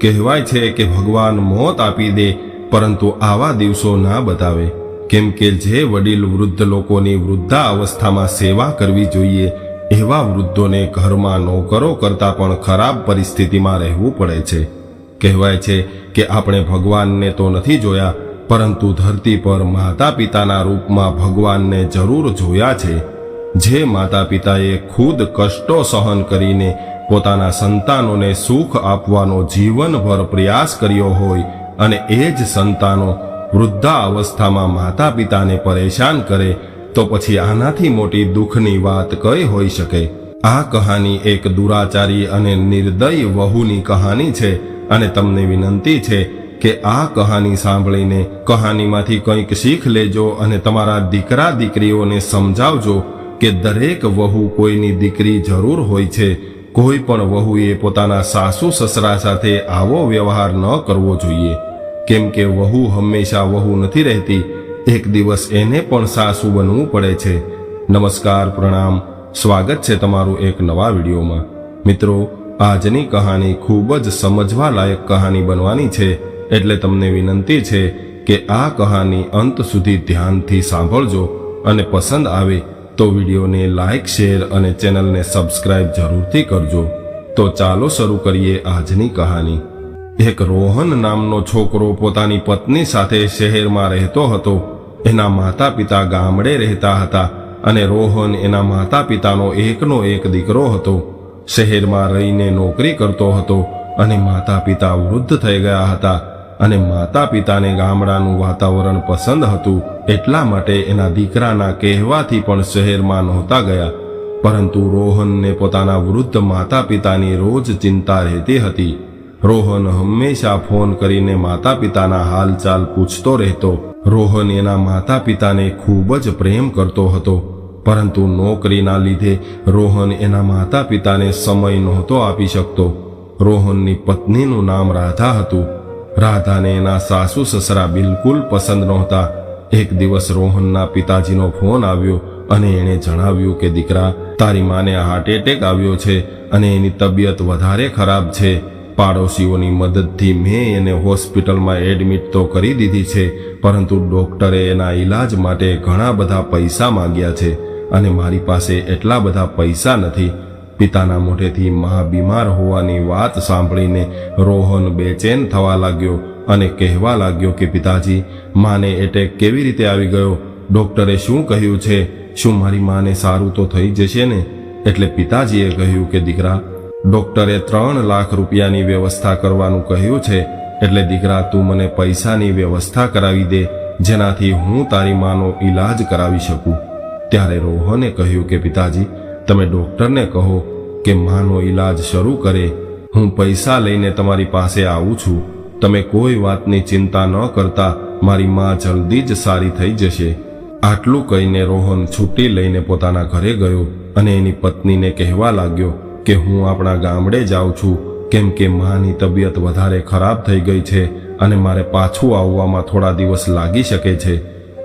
કહેવાય છે કે ભગવાન મોત આપી દે, પરંતુ આવા દિવસો ના બતાવે. કેમ કે જે વડીલ વૃદ્ધ લોકોની વૃદ્ધા અવસ્થામાં સેવા કરવી જોઈએ, એવા વૃદ્ધોને ઘરમાં નોકરો કરતા પણ ખરાબ પરિસ્થિતિમાં રહેવું પડે છે. કહેવાય છે કે આપણે ભગવાનને તો નથી જોયા, પરંતુ ધરતી પર માતા પિતાના રૂપમાં ભગવાનને જરૂર જોયા છે. જે માતા પિતાએ ખુદ કષ્ટો સહન કરીને પોતાના સંતાનોને સુખ આપવાનો જીવનભર પ્રયાસ કર્યો હોય અને એ જ સંતાનો વૃદ્ધા અવસ્થામાં માતા પિતાને પરેશાન કરે, તો પછી આનાથી મોટી દુઃખની વાત કઈ હોઈ શકે? આ કહાની એક દુરાચારી અને નિર્દય વહુની કહાની છે અને તમને વિનંતી છે કે આ કહાની સાંભળીને કહાનીમાંથી કંઈક શીખ લેજો અને તમારા દીકરા દીકરીઓને સમજાવજો કે દરેક વહુ કોઈની દીકરી જરૂર હોય છે કોઈ પણ વહુએ પોતાના સાસુ સસરા સાથે આવો વ્યવહાર ન કરવો જોઈએ. કેમ કે વહુ હંમેશા વહુ નથી રહેતી, એક દિવસ એને પણ સાસુ બનવું પડે છે. નમસ્કાર, પ્રણામ. સ્વાગત છે તમારું એક નવા વિડીયોમાં. મિત્રો, આજની કહાની ખૂબ જ સમજવા લાયક કહાની બનવાની છે, એટલે તમને વિનંતી છે કે આ કહાની અંત સુધી ધ્યાનથી સાંભળજો અને પસંદ આવે તો વિડીયોને લાઇક શેર અને ચેનલને સબસ્ક્રાઇબ જરૂરથી કરજો. તો ચાલો શરૂ કરીએ આજની કહાની. એક રોહન નામનો છોકરો પોતાની પત્ની સાથે શહેરમાં રહેતો હતો. એના માતા પિતા ગામડે રહેતા હતા અને રોહન એના માતા પિતાનો એકનો એક દીકરો હતો. શહેરમાં રહીને નોકરી કરતો હતો અને માતા પિતા વૃદ્ધ થઈ ગયા હતા. અને માતા પિતાને ગામડાનું વાતાવરણ પસંદ હતું એટલા માટે એના દીકરાના કહેવાથી પણ શહેરમાં નહોતા ગયા. પરંતુ રોહનને પોતાના વૃદ્ધ માતા પિતાની રોજ ચિંતા રહેતી હતી. રોહન હંમેશા ફોન કરીને માતા પિતાના હાલચાલ પૂછતો રહેતો. રોહન એના માતા પિતાને ખૂબ જ પ્રેમ કરતો હતો. પરંતુ નોકરીના લીધે રોહન એના માતા પિતાને સમય નહોતો આપી શકતો. રોહનની પત્નીનું નામ રાધા હતું. રાધાને એના સાસુ સસરા બિલકુલ પસંદ નહોતા. એક દિવસ રોહનના પિતાજીનો ફોન આવ્યો અને એણે જણાવ્યું કે, દીકરા, તારી માને હાર્ટ એટેક આવ્યો છે અને એની તબિયત વધારે ખરાબ છે. પાડોશીઓની મદદથી મેં એને હોસ્પિટલમાં એડમિટ તો કરી દીધી છે, પરંતુ ડોક્ટરે એના ઈલાજ માટે ઘણા બધા પૈસા માંગ્યા છે અને મારી પાસે એટલા બધા પૈસા નથી. પિતાના મોઢેથી મા બીમાર હોવાની વાત સાંભળીને રોહન બેચેન થવા લાગ્યો અને કહેવા લાગ્યો કે, પિતાજી, માને એટેક કેવી રીતે આવી ગયો? ડોક્ટરે શું કહ્યું છે? શું મારી માને સારું તો થઈ જશે ને? એટલે પિતાજીએ કહ્યું કે, દીકરા, ડોક્ટરે ત્રણ લાખ રૂપિયાની વ્યવસ્થા કરવાનું કહ્યું છે, એટલે દીકરા, તું મને પૈસાની વ્યવસ્થા કરાવી દે, જેનાથી હું તારી માનો ઈલાજ કરાવી શકું. ત્યારે રોહને કહ્યું કે, પિતાજી તમે ડોક્ટરને કહો કે માનો ઈલાજ શરૂ કરે, હું પૈસા લઈને તમારી પાસે આવું છું. તમે કોઈ વાતની ચિંતા ન કરતા, મારી માં જલ્દી જ સારી થઈ જશે. આટલું કહીને રોહન છૂટી લઈને પોતાના ઘરે ગયો અને એની પત્નીને કહેવા લાગ્યો કે હું આપણા ગામડે જાઉં છું, કેમ કે માની તબિયત વધારે ખરાબ થઈ ગઈ છે અને મારે પાછું આવવામાં થોડા દિવસ લાગી શકે છે.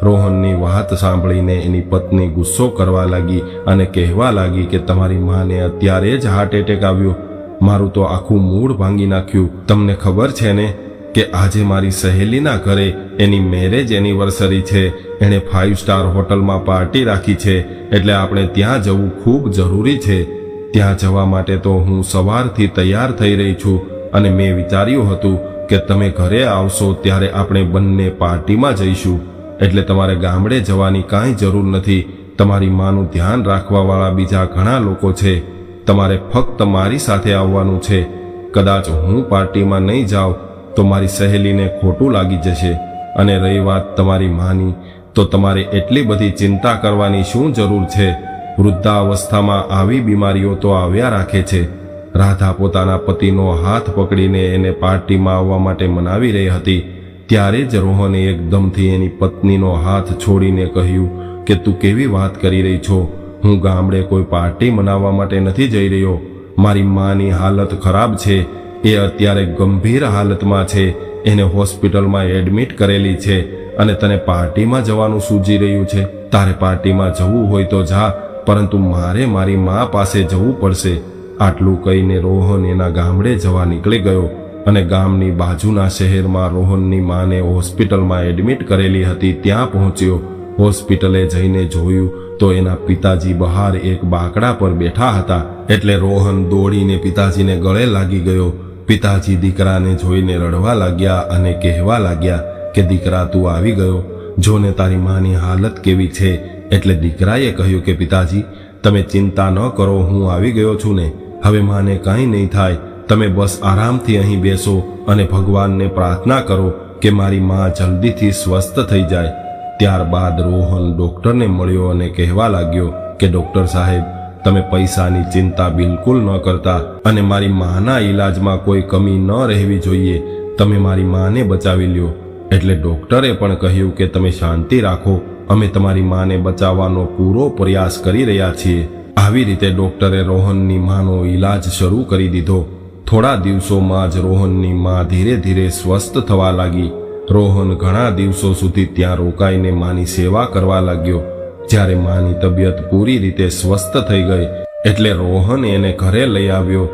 રોહનની વાત સાંભળીને એની પત્ની ગુસ્સો કરવા લાગી અને કહેવા લાગી કે તમારી માને અત્યારે જ હાર્ટ એટેક આવ્યો. મારું તો આખું મૂળ ભાંગી નાખ્યું. તમને ખબર છે ને કે આજે મારી સહેલીના ઘરે એની મેરેજ એનિવર્સરી છે. એણે ફાઇવ સ્ટાર હોટલમાં પાર્ટી રાખી છે. એટલે આપણે ત્યાં જવું ખૂબ જરૂરી છે. ત્યાં જવા માટે તો હું સવારથી તૈયાર થઈ રહી છું. અને મેં વિચાર્યું હતું કે તમે ઘરે આવશો ત્યારે આપણે બંને પાર્ટીમાં જઈશું. એટલે તમારે ગામડે જવાની કાંઈ જરૂર નથી. તમારી માનું ધ્યાન રાખવાવાળા બીજા ઘણા લોકો છે. તમારે ફક્ત મારી સાથે આવવાનું છે. કદાચ હું પાર્ટીમાં નહીં જાઉં, તો મારી સહેલીને ખોટું લાગી જશે. અને રહી વાત તમારી માની, તો તમારે એટલી બધી ચિંતા કરવાની શું જરૂર છે? વૃદ્ધાવસ્થામાં આવી બીમારીઓ તો આવ્યા રાખે છે. રાધા પોતાના પતિનો હાથ પકડીને એને પાર્ટીમાં આવવા માટે મનાવી રહી હતી. ત્યારે જ રોહને એકદમથી એની પત્નીનો હાથ છોડીને કહ્યું કે તું કેવી વાત કરી રહી છો? હું ગામડે કોઈ પાર્ટી મનાવવા માટે નથી જઈ રહ્યો. મારી માની હાલત ખરાબ છે. એ અત્યારે ગંભીર હાલતમાં છે. એને હોસ્પિટલમાં એડમિટ કરેલી છે અને તને પાર્ટીમાં જવાનું સૂજી રહ્યું છે. તારે પાર્ટીમાં જવું હોય તો જા, પરંતુ મારે મારી મા પાસે જવું પડશે. આટલું કહીને રોહન એના ગામડે જવા નીકળી ગયો. અને ગામની બાજુના શહેરમાં રોહનની માને હોસ્પિટલમાં એડમિટ કરેલી હતી, ત્યાં પહોંચ્યો. હોસ્પિટલે જઈને જોયું તો એના પિતાજી બહાર એક બાકડા પર બેઠા હતા. એટલે રોહન દોડીને પિતાજીને ગળે લાગી ગયો. પિતાજી દીકરાને જોઈને રડવા લાગ્યા અને કહેવા લાગ્યા કે, દીકરા, તું આવી ગયો. જોને તારી માની હાલત કેવી છે? એટલે દીકરાએ કહ્યું કે, પિતાજી, તમે ચિંતા ન કરો, હું આવી ગયો છું ને. હવે માને કાંઈ નહીં થાય. તમે બસ આરામથી અહીં બેસો અને ભગવાનને પ્રાર્થના કરો કે મારી માં જલ્દીથી સ્વસ્થ થઈ જાય. ત્યારબાદ રોહન ડૉક્ટરને મળ્યો અને કહેવા લાગ્યો કે, ડૉક્ટર સાહેબ, તમે પૈસાની ચિંતા બિલકુલ ન કરતા અને મારી માના ઈલાજમાં કોઈ કમી ન રહેવી જોઈએ. તમે મારી માને બચાવી લ્યો. એટલે ડૉક્ટરે પણ કહ્યું કે, તમે શાંતિ રાખો. અમે તમારી માને બચાવવાનો પૂરો પ્રયાસ કરી રહ્યા છીએ. આવી રીતે ડૉક્ટરે રોહનની માનો ઈલાજ શરૂ કરી દીધો. થોડા દિવસોમાં જ રોહનની માં ધીરે ધીરે સ્વસ્થ થવા લાગી. રોહન ઘણા દિવસો સુધી ત્યાં રોકાઈને માની સેવા કરવા લાગ્યો. જ્યારે માની તબિયત પૂરી રીતે સ્વસ્થ થઈ ગઈ, એટલે રોહન એને ઘરે લઈ આવ્યો.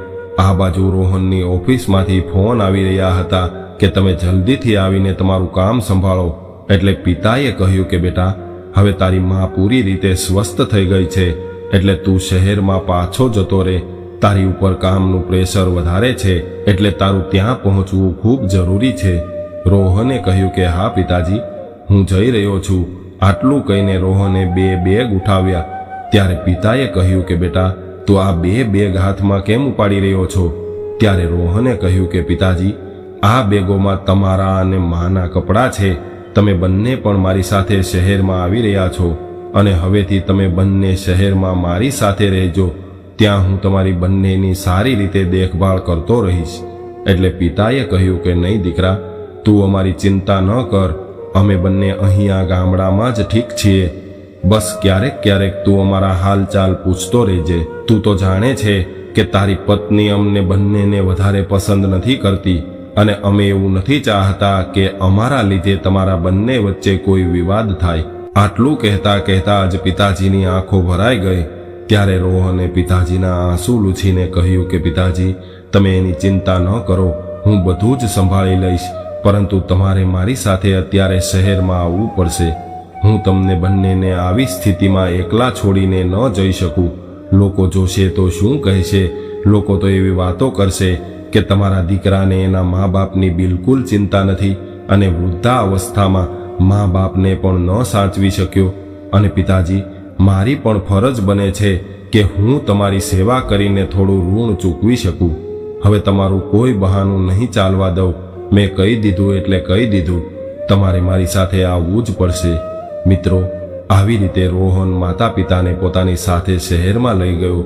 આ બાજુ રોહનની ઓફિસમાંથી ફોન આવી રહ્યા હતા કે તમે જલ્દીથી આવીને તમારું કામ સંભાળો. એટલે પિતાએ કહ્યું કે, બેટા, હવે તારી મા પૂરી રીતે સ્વસ્થ થઈ ગઈ છે, એટલે તું શહેરમાં પાછો જતો રહે. તારી ઉપર કામનું પ્રેશર વધારે છે એટલે તારું ત્યાં પહોંચવું ખૂબ જરૂરી છે. રોહને કહ્યું કે, હા, પિતાજી, હું જઈ રહ્યો છું. આટલું કહીને રોહને બે બેગ ઉઠાવ્યા. ત્યારે પિતાએ કહ્યું કે, બેટા, તું આ બે બેગ હાથમાં કેમ ઉપાડી રહ્યો છો? ત્યારે રોહને કહ્યું કે, પિતાજી, આ બેગોમાં તમારા અને માના કપડાં છે. તમે બંને પણ મારી સાથે શહેરમાં આવી રહ્યા છો અને હવેથી તમે બંને શહેરમાં મારી સાથે રહેજો. ત્યાં હું તમારી બંનેની સારી રીતે દેખભાળ કરતો રહીશ. એટલે પિતાએ કહ્યું કે, નહીં દીકરા, તું અમારી ચિંતા ન કર. અમે બંને અહીંયા ગામડામાં જ ઠીક છીએ. બસ ક્યારેક ક્યારેક તું અમારા હાલચાલ પૂછતો રહેજે. તું તો જાણે છે કે તારી પત્ની અમને બંનેને વધારે પસંદ નથી કરતી. અને અમે એવું નથી ચાહતા કે અમારા લીધે તમારા બંને વચ્ચે કોઈ વિવાદ થાય. આટલું કહેતા કહેતા જ પિતાજીની આંખો ભરાઈ ગઈ. ત્યારે રોહને પિતાજીના આંસુ લૂછીને કહ્યું કે, પિતાજી, તમે એની ચિંતા ન કરો. હું બધું જ સંભાળી લઈશ, પરંતુ તમારે મારી સાથે અત્યારે શહેરમાં આવવું પડશે. હું તમને બંનેને આવી સ્થિતિમાં એકલા છોડીને ન જઈ શકું. લોકો જોશે તો શું કહેશે? લોકો તો એવી વાતો કરશે કે, તમારા દીકરાને એના મા બાપની બિલકુલ ચિંતા નથી અને વૃદ્ધા અવસ્થામાં મા બાપને પણ ન સાચવી શક્યો. અને પિતાજી મારી પણ ફરજ બને છે કે હું તમારી સેવા કરીને થોડું ઋણ ચૂકવી શકું. હવે તમારું કોઈ બહાનું નહીં ચાલવા દઉં. મેં કહી દીધું એટલે કહી દીધું. તમારે મારી સાથે આવવું જ પડશે. મિત્રો, આવી રીતે રોહન માતા પિતાને પોતાની સાથે શહેરમાં લઈ ગયો.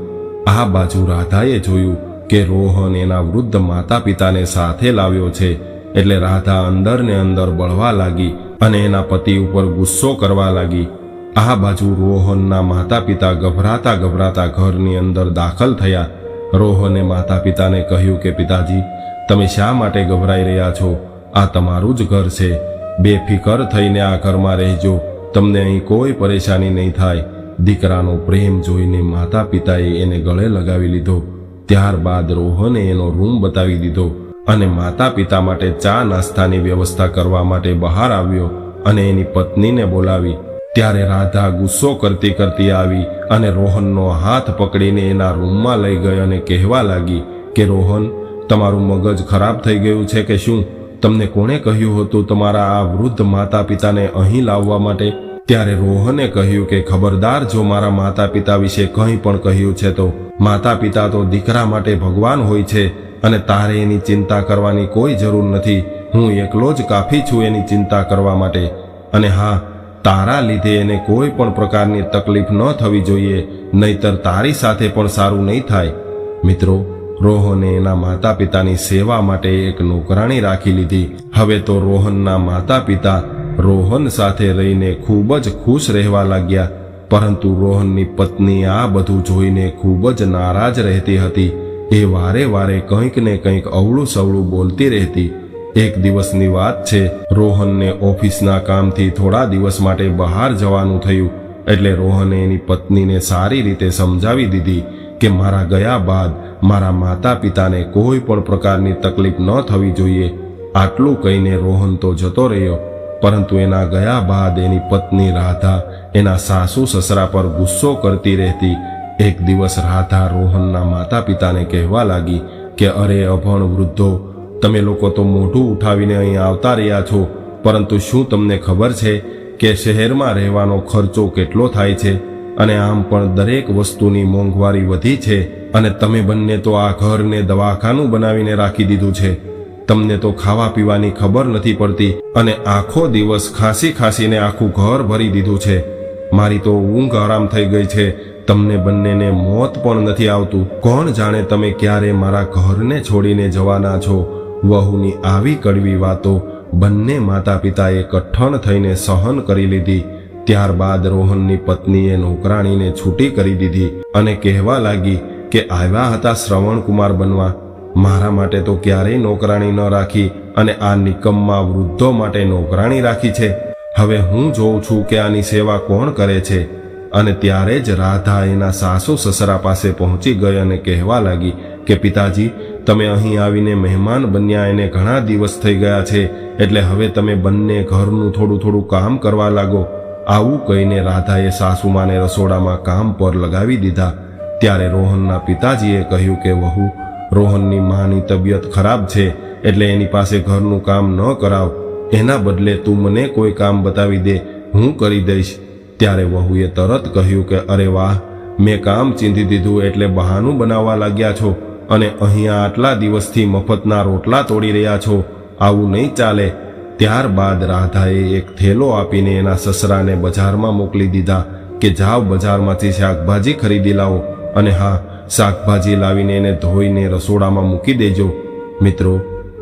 આ બાજુ રાધાએ જોયું કે રોહન એના વૃદ્ધ માતા પિતાને સાથે લાવ્યો છે એટલે રાધા અંદર ને અંદર બળવા લાગી અને એના પતિ ઉપર ગુસ્સો કરવા લાગી. આ બાજુ રોહનના માતા પિતા ગભરાતા ગભરાતા ઘરની અંદર દાખલ થયા. રોહને માતા પિતાને કહ્યું કે, પિતાજી, તમે શા માટે ગભરાઈ રહ્યા છો? આ તમારું જ ઘર છે. બેફિકર થઈને આ ઘરમાં રહેજો. તમને અહીં કોઈ પરેશાની નહીં થાય. દીકરાનો પ્રેમ જોઈને માતા પિતાએ એને ગળે લગાવી લીધો. ત્યારબાદ રોહને એનો રૂમ બતાવી દીધો અને માતા પિતા માટે ચા નાસ્તાની વ્યવસ્થા કરવા માટે બહાર આવ્યો અને એની પત્નીને બોલાવી. ત્યારે રાધા ગુસ્સો કરતી કરતી આવી અને રોહનનો હાથ પકડીને એના રૂમમાં લઈ ગઈ અને કહેવા લાગી કે, રોહન, તમારું મગજ ખરાબ થઈ ગયું છે કે શું? તમને કોણે કહ્યું હતું તમારા આ વૃદ્ધ માતા પિતાને અહીં લાવવા માટે? ત્યારે રોહને કહ્યું કે, ખબરદાર, જો મારા માતા પિતા વિશે કંઈ પણ કહ્યું છે તો? માતા પિતા તો દીકરા માટે ભગવાન હોય છે અને તારે એની ચિંતા કરવાની કોઈ જરૂર નથી. હું એકલો જ કાફી છું એની ચિંતા કરવા માટે. અને હા તારા લીધે એને કોઈ પણ પ્રકારની તકલીફ ન થવી જોઈએ, નહીતર તારી સાથે પણ સારું નહીં થાય. મિત્રો, રોહને એના માતા પિતાની સેવા માટે એક નોકરાણી રાખી લીધી. હવે તો રોહનના માતા પિતા રોહન સાથે રહીને ખૂબ જ ખુશ રહેવા લાગ્યા, પરંતુ રોહનની પત્ની આ બધું જોઈને ખૂબ જ નારાજ રહેતી હતી. એ વારે વારે કંઈક ને કંઈક અવળું સવળું બોલતી રહેતી. એક દિવસની વાત છે, રોહનને ઓફિસના કામથી થોડા દિવસ માટે બહાર જવાનું થયું, એટલે રોહને એની પત્નીને સારી રીતે સમજાવી દીધી કે મારા ગયા બાદ મારા માતા પિતાને કોઈ પણ પ્રકારની તકલીફ ન થવી જોઈએ. આટલું કહીને રોહન તો જતો રહ્યો, પરંતુ એના ગયા બાદ એની પત્ની રાધા એના સાસુ સસરા પર ગુસ્સો કરતી રહેતી. એક દિવસ રાધા રોહનના માતા પિતાને કહેવા લાગી કે અરે અભણ વૃદ્ધો તમે લોકો તો મોઢું ઉઠાવીને અહીં આવતા રહ્યા છો, પરંતુ શું તમને ખબર છે કે શહેરમાં રહેવાનો ખર્ચો કેટલો થાય છે? અને આમ પણ દરેક વસ્તુની મોંઘવારી વધી છે અને તમે બંને તો આ ઘરને દવાખાનું બનાવીને રાખી દીધું છે. તમને તો ખાવા પીવાની ખબર નથી પડતી અને આખો દિવસ ખાંસી ખાંસીને આખું ઘર ભરી દીધું છે. મારી તો ઊંઘ આરામ થઈ ગઈ છે. તમને બંનેને મોત પણ નથી આવતું. કોણ જાણે તમે ક્યારે મારા ઘરને છોડીને જવાના છો? વહુની આવી કડવી વાતો બંને માતા પિતાએ કઠણ થઈને સહન કરી લીધી. ત્યારબાદ રોહનની પત્નીએ નોકરાણીને છૂટી કરી દીધી અને કહેવા લાગી કે આવ્યા હતા શ્રવણકુમાર બનવા. મારા માટે તો ક્યારેય નોકરાણી ન રાખી અને આ નિકમમાં વૃદ્ધો માટે નોકરાણી રાખી છે. હવે હું જોઉં છું કે આની સેવા કોણ કરે છે. અને ત્યારે જ રાધા એના સાસુ સસરા પાસે પહોંચી ગઈ અને કહેવા લાગી કે પિતાજી તમે અહીં આવીને મહેમાન બન્યા એને ઘણા દિવસ થઈ ગયા છે, એટલે હવે તમે બંને ઘરનું થોડું થોડું કામ કરવા લાગો. આવું કહીને રાધાએ સાસુમાને રસોડામાં કામ પર લગાવી દીધા. ત્યારે રોહનના પિતાજીએ કહ્યું કે, વહુ, રોહનની માની તબિયત ખરાબ છે, એટલે એની પાસે ઘરનું કામ ન કરાવ. એના બદલે તું મને કોઈ કામ બતાવી દે, હું કરી દઈશ. ત્યારે વહુએ તરત કહ્યું કે, અરે વાહ, મેં કામ ચીંધી દીધું એટલે બહાનું બનાવવા લાગ્યા છો. અને અહીંયા આટલા દિવસથી મફતના રોટલા તોડી રહ્યા છો. આવું નહીં ચાલે. ત્યારબાદ રાધાએ એક થેલો આપીને એના સસરાને બજારમાં મોકલી દીધા કે જાઓ બજારમાંથી શાકભાજી ખરીદી લાવો અને હા, શાકભાજી લાવીને એને ધોઈને રસોડામાં મૂકી દેજો. મિત્રો,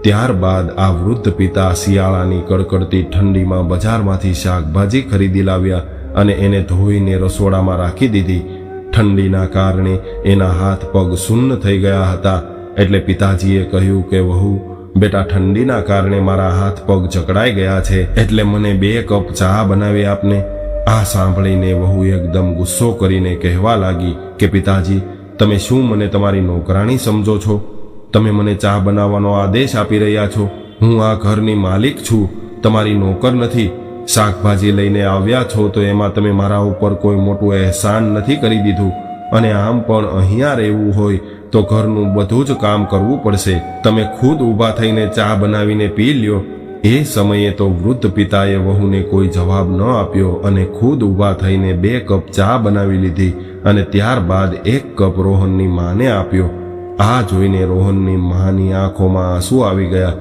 ત્યારબાદ આ વૃદ્ધ પિતા શિયાળાની કડકડતી ઠંડીમાં બજારમાંથી શાકભાજી ખરીદી લાવ્યા અને એને ધોઈને રસોડામાં રાખી દીધી. ઠંડીના કારણે એના હાથ પગ સુન્ન થઈ ગયા હતા. એટલે પિતાજીએ કહ્યું કે, વહુ, બેટા, ઠંડીના કારણે મારા હાથ પગ જકડાઈ ગયા છે. એટલે મને બે કપ ચા બનાવી આપને. આ સાંભળીને વહુ એકદમ ગુસ્સો કરીને કહેવા લાગી કે, પિતાજી, તમે શું મને તમારી નોકરાણી સમજો છો? તમે મને ચા બનાવવાનો આદેશ આપી રહ્યા છો. હું આ ઘરની માલિક છું. તમારી નોકર નથી. શાકભાજી લઈને આવ્યા છો તો એમાં તમે મારા ઉપર કોઈ મોટું અહેસાન નથી કરી દીધું. અને આમ પણ અહીંયા રહેવું હોય તો ઘરનું બધું જ કામ કરવું પડશે. તમે ખુદ ઊભા થઈને ચા બનાવીને પી લ્યો. એ સમયે તો વૃદ્ધ પિતાએ વહુને કોઈ જવાબ ન આપ્યો અને ખુદ ઊભા થઈને બે કપ ચા બનાવી લીધી અને ત્યારબાદ એક કપ રોહનની માને આપ્યો. આ જોઈને રોહનની માની આંખોમાં આંસુ આવી ગયા.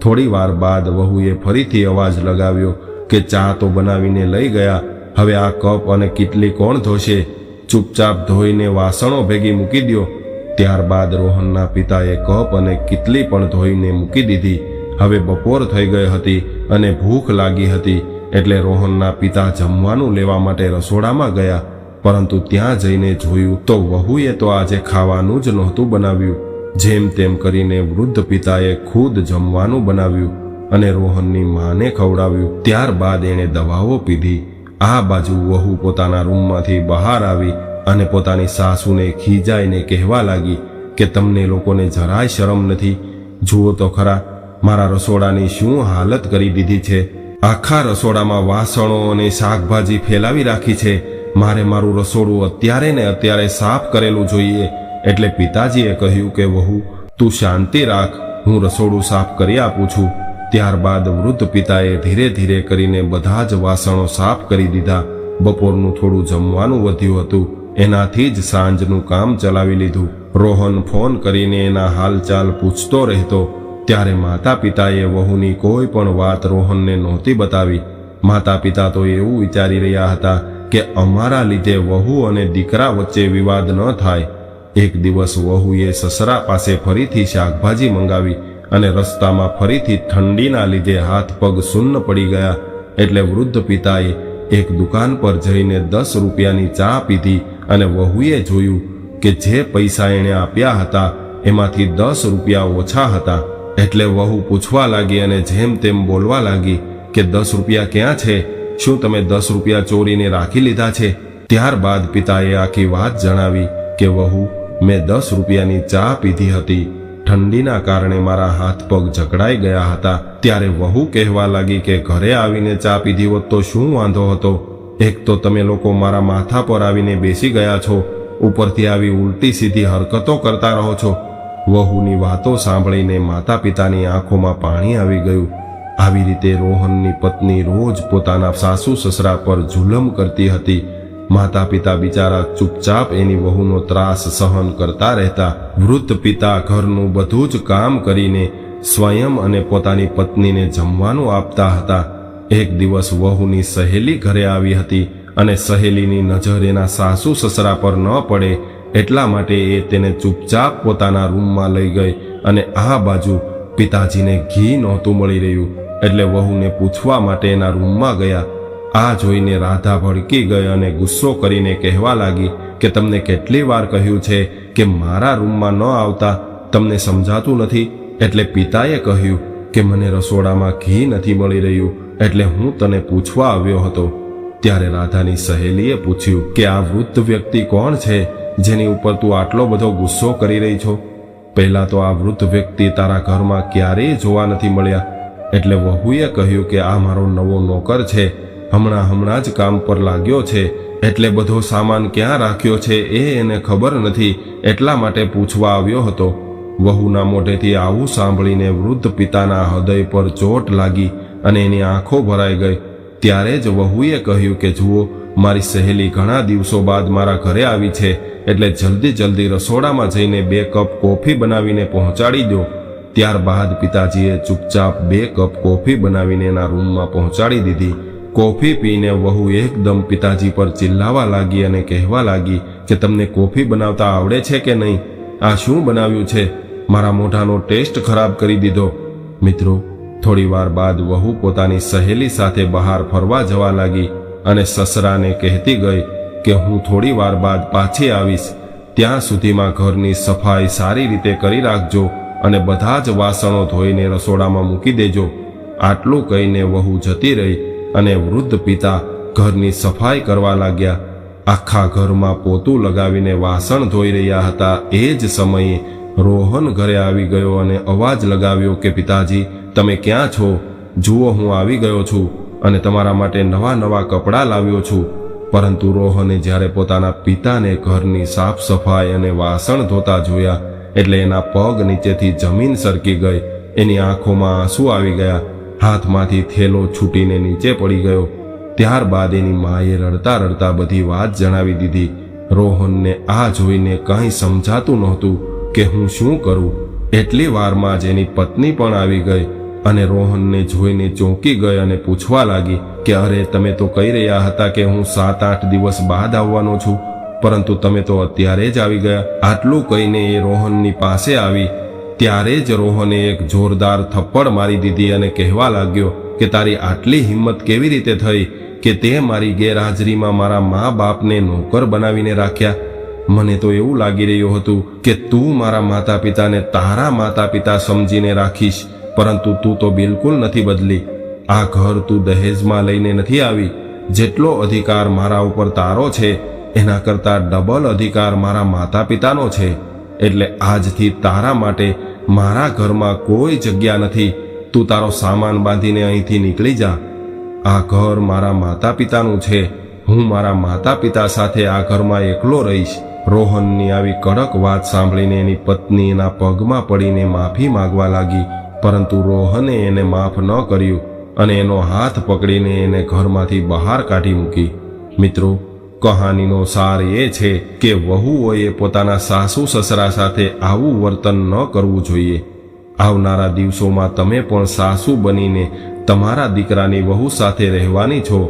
થોડી વાર બાદ વહુએ ફરીથી અવાજ લગાવ્યો. કે ચા તો બનાવીને લઈ ગયા. હવે આ કપ અને કીટલી કોણ ધોશે? ચૂપચાપ ધોઈને વાસણો ભેગી મૂકી દ્યો. ત્યારબાદ રોહનના પિતાએ કપ અને કીટલી પણ ધોઈને મૂકી દીધી. હવે બપોર થઈ ગઈ હતી અને ભૂખ લાગી હતી, એટલે રોહનના પિતા જમવાનું લેવા માટે રસોડામાં ગયા. પરંતુ ત્યાં જઈને જોયું તો વહુએ તો આજે ખાવાનું જ નહોતું બનાવ્યું. જેમ તેમ કરીને વૃદ્ધ પિતાએ ખુદ જમવાનું બનાવ્યું. અને રોહનની માને ખવડાવ્યું. ત્યારબાદ એણે દવાઓ પીધી. આ બાજુ વહુ પોતાના રૂમમાંથી બહાર આવી અને પોતાની સાસુને ખીજાઈને કહેવા લાગી કે તમને લોકોને જરાય શરમ નથી. જુઓ તો ખરા, મારા રસોડાની શું હાલત કરી દીધી છે? આખા રસોડામાં વાસણો અને શાકભાજી ફેલાવી રાખી છે. મારે મારું રસોડું અત્યારે ને અત્યારે સાફ કરેલું જોઈએ. એટલે પિતાજીએ કહ્યું કે વહુ, તું શાંતિ રાખ, હું રસોડું સાફ કરી આપું છું. ત્યારબાદ વૃદ્ધ પિતાએ ધીરે ધીરે કરીને બધા જ વાસણો સાફ કરી દીધા. બપોરનું થોડું જમવાનું વધ્યું હતું. એનાથી જ સાંજનું કામ ચલાવી લીધું. રોહન ફોન કરીને એના હાલચાલ પૂછતો રહેતો. ત્યારે માતા પિતાએ વહુની કોઈ પણ વાત રોહનને નહોતી બતાવી. માતા પિતા તો એવું વિચારી રહ્યા હતા કે અમારા લીધે વહુ અને દીકરા વચ્ચે વિવાદ ન થાય. એક દિવસ વહુએ સસરા પાસે ફરીથી શાકભાજી મંગાવી. અને રસ્તામાં ફરીથી ઠંડીના લીધે હાથ પગ સુન્ન પડી ગયા એટલે વૃદ્ધ પિતાએ એક દુકાન પર જઈને દસ રૂપિયાની ચા પીધી અને વહુએ જોયું કે જે પૈસા એણે આપ્યા હતા એમાંથી દસ રૂપિયા ઓછા હતા એટલે વહુ પૂછવા લાગી અને જેમ તેમ બોલવા લાગી કે દસ રૂપિયા ક્યાં છે? શું તમે દસ રૂપિયા ચોરીને રાખી લીધા છે? ત્યારબાદ પિતાએ આખી વાત જણાવી કે વહુ, મેં દસ રૂપિયાની ચા પીધી હતી. ઠંડીના કારણે મારા હાથ પગ જકડાઈ ગયા હતા. ત્યારે વહુ કહેવા લાગી કે ઘરે આવીને ચા પીધી હોત તો શું વાંધો હતો? એક તો તમે લોકો મારા માથા પર આવીને બેસી ગયા છો. ઉપરથી આવી ઉલટી સીધી હરકતો કરતા રહો છો. વહુની વાતો સાંભળીને માતા પિતાની આંખોમાં પાણી આવી ગયું. આવી રીતે રોહનની પત્ની રોજ પોતાના સાસુ સસરા પર જુલમ કરતી હતી. માતા પિતા બિચારા ચૂપચાપ એની વહુનો ત્રાસ સહન કરતા રહેતા, વૃદ્ધ પિતા ઘરનું બધું જ કામ કરીને સ્વયં અને પોતાની પત્નીને જમવાનું આપતા હતા. એક દિવસ વહુની સહેલી ઘરે આવી હતી અને સહેલીની નજર એના સાસુ સસરા પર ન પડે એટલા માટે એ તેને ચૂપચાપ પોતાના રૂમમાં લઈ ગઈ અને આ બાજુ પિતાજીને ઘી નહોતું મળી રહ્યું. એટલે વહુને પૂછવા માટે એના રૂમમાં ગયા. આ જોઈને રાધા ભડકી ગઈ અને ગુસ્સો કરીને કહેવા લાગી કે તમને કેટલી વાર કહ્યું છે કે મારા રૂમમાં ન આવતા, તમને સમજાતું નથી, એટલે પિતાએ કહ્યું કે મને રસોડામાં ઘી નથી મળી રહ્યું, એટલે હું તને પૂછવા આવ્યો હતો. ત્યારે રાધાની સહેલીએ પૂછ્યું કે આ વૃદ્ધ વ્યક્તિ કોણ છે, જેની ઉપર તું આટલો બધો ગુસ્સો કરી રહી છો? પહેલા તો આ વૃદ્ધ વ્યક્તિ તારા ઘરમાં ક્યારેય જોવા નથી મળ્યા, એટલે વહુએ કહ્યું કે આ મારો નવો નોકર છે હમણાં હમણાં જ કામ પર લાગ્યો છે. એટલે બધો સામાન ક્યાં રાખ્યો છે એ એને ખબર નથી. એટલા માટે પૂછવા આવ્યો હતો. વહુના મોઢેથી આવું સાંભળીને વૃદ્ધ પિતાના હૃદય પર ચોટ લાગી અને એની આંખો ભરાઈ ગઈ. ત્યારે જ વહુએ કહ્યું કે, જુઓ, મારી સહેલી ઘણા દિવસો બાદ મારા ઘરે આવી છે. એટલે જલ્દી જલ્દી રસોડામાં જઈને બે કપ કોફી બનાવીને પહોંચાડી દો. ત્યારબાદ પિતાજીએ ચૂપચાપ બે કપ કોફી બનાવીને એના રૂમમાં પહોંચાડી દીધી. કોફી પીને વહુ એકદમ પિતાજી પર ચિલ્લાવા લાગી અને કહેવા લાગી કે તમને કોફી બનાવતા આવડે છે કે નહીં? આ શું બનાવ્યું છે? મારા મોઢાનો ટેસ્ટ ખરાબ કરી દીધો. મિત્રો, થોડી વાર બાદ વહુ પોતાની સહેલી સાથે બહાર ફરવા જવા લાગી અને સસરાને કહેતી ગઈ કે હું થોડી વાર બાદ પાછી આવીશ. ત્યાં સુધીમાં ઘરની સફાઈ સારી રીતે કરી રાખજો અને બધા જ વાસણો ધોઈને રસોડામાં મૂકી દેજો. આટલું કહીને વહુ જતી રહી અને વૃદ્ધ પિતા ઘરની સફાઈ કરવા લાગ્યા. આખા ઘરમાં પોતું લગાવીને વાસણ ધોઈ રહ્યા હતા. એ જ સમયે રોહન ઘરે આવી ગયો અને અવાજ લગાવ્યો કે, પિતાજી, તમે ક્યાં છો? જુઓ, હું આવી ગયો છું અને તમારા માટે નવા નવા કપડાં લાવ્યો છું. પરંતુ રોહને જ્યારે પોતાના પિતાને ઘરની સાફ સફાઈ અને વાસણ ધોતા જોયા, એટલે એના પગ નીચેથી જમીન સરકી ગઈ. એની આંખોમાં આંસુ આવી ગયા. હાથમાંથી થેલો છૂટીને નીચે પડી ગયો. ત્યારબાદ એની માએ રડતા રડતા બધી વાત જણાવી દીધી. રોહનને આ જોઈને કંઈ સમજાતું નહોતું કે હું શું કરું. એટલી વારમાં જ એની પત્ની પણ આવી ગઈ અને રોહનને જોઈને ચોંકી ગઈ અને પૂછવા લાગી કે અરે, તમે તો કહી રહ્યા હતા કે હું સાત આઠ દિવસ બાદ આવવાનો છું, પરંતુ તમે તો અત્યારે જ આવી ગયા. આટલું કહીને એ રોહનની પાસે આવી ત્યારે જ રોહને એક જોરદાર થપ્પડ મારી દીધી અને કહેવા લાગ્યો કે તારી આટલી હિંમત કેવી રીતે થઈ કે તે મારી ગેરહાજરીમાં મારા મા બાપને નોકર બનાવીને રાખ્યા? મને તો એવું લાગી રહ્યું હતું કે તું મારા માતા પિતાને તારા માતા પિતા સમજીને રાખીશ, પરંતુ તું તો બિલકુલ નથી બદલી. આ ઘર તું દહેજમાં લઈને નથી આવી. જેટલો અધિકાર મારા ઉપર તારો છે, એના કરતાં ડબલ અધિકાર મારા માતા પિતાનો છે. એટલે આજથી તારા માટે મારા ઘરમાં કોઈ જગ્યા નથી. તું તારો સામાન બાંધીને અહીંથી નીકળી જા. આ ઘર મારા માતા પિતાનું છે. હું મારા માતા પિતા સાથે આ ઘરમાં એકલો રહીશ. રોહનની આવી કડક વાત સાંભળીને એની પત્ની એના પગમાં પડીને માફી માંગવા લાગી. પરંતુ રોહને એને માફ ન કર્યું અને એનો હાથ પકડીને એને ઘરમાંથી બહાર કાઢી મૂકી. મિત્રો કહાનીનો સાર એ છે કે વહુઓએ પોતાના સાસુ સસરા સાથે આવું વર્તન ન કરવું જોઈએ. આવનારા દિવસોમાં તમે પણ સાસુ બનીને તમારા દીકરાની વહુ સાથે રહેવાની છો.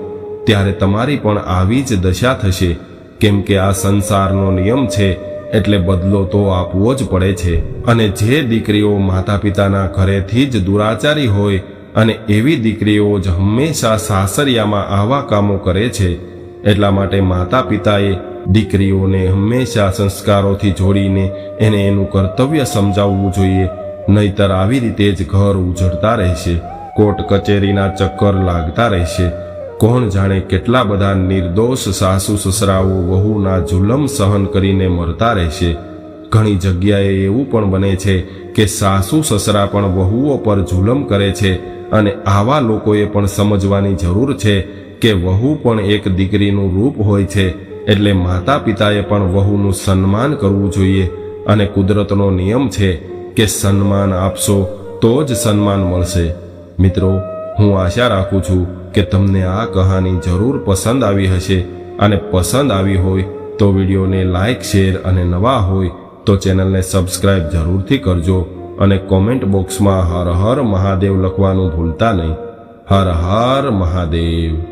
ત્યારે તમારી પણ આવી જ દશા થશે. કેમ કે આ સંસારનો નિયમ છે, એટલે બદલો તો આપવો જ પડે છે. અને જે દીકરીઓ માતા પિતાના ઘરેથી જ દુરાચારી હોય અને એવી દીકરીઓ જ હંમેશા સાસરિયામાં આવા કામો કરે છે એટલા માટે માતા પિતાએ દીકરીઓને હંમેશા સંસ્કારોથી જોડીને એને એનું કર્તવ્ય સમજાવવું જોઈએ, નહીતર આવી રીતે જ ઘર ઉજળતા રહેશે, કોર્ટ કચેરીના ચક્કર લાગતા રહેશે. કોણ જાણે કેટલા બધા નિર્દોષ સાસુ સસરાઓ વહુના જુલમ સહન કરીને મરતા રહેશે. ઘણી જગ્યાએ એવું પણ બને છે કે સાસુ સસરા પણ વહુઓ પર જુલમ કરે છે અને આવા લોકોએ પણ સમજવાની જરૂર છે કે વહુ પણ એક દીકરીનું રૂપ હોય છે, એટલે માતા પિતાએ પણ વહુનું સન્માન કરવું જોઈએ. અને કુદરતનો નિયમ છે કે સન્માન આપશો તો જ સન્માન મળશે. મિત્રો, હું આશા રાખું છું કે તમને આ કહાની જરૂર પસંદ આવી હશે. અને પસંદ આવી હોય તો વિડીયોને લાઇક શેર અને નવા હોય તો ચેનલને સબસ્ક્રાઇબ જરૂરથી કરજો. અને કોમેન્ટ બોક્સમાં હર હર મહાદેવ લખવાનું ભૂલતા નહીં. હર હર મહાદેવ.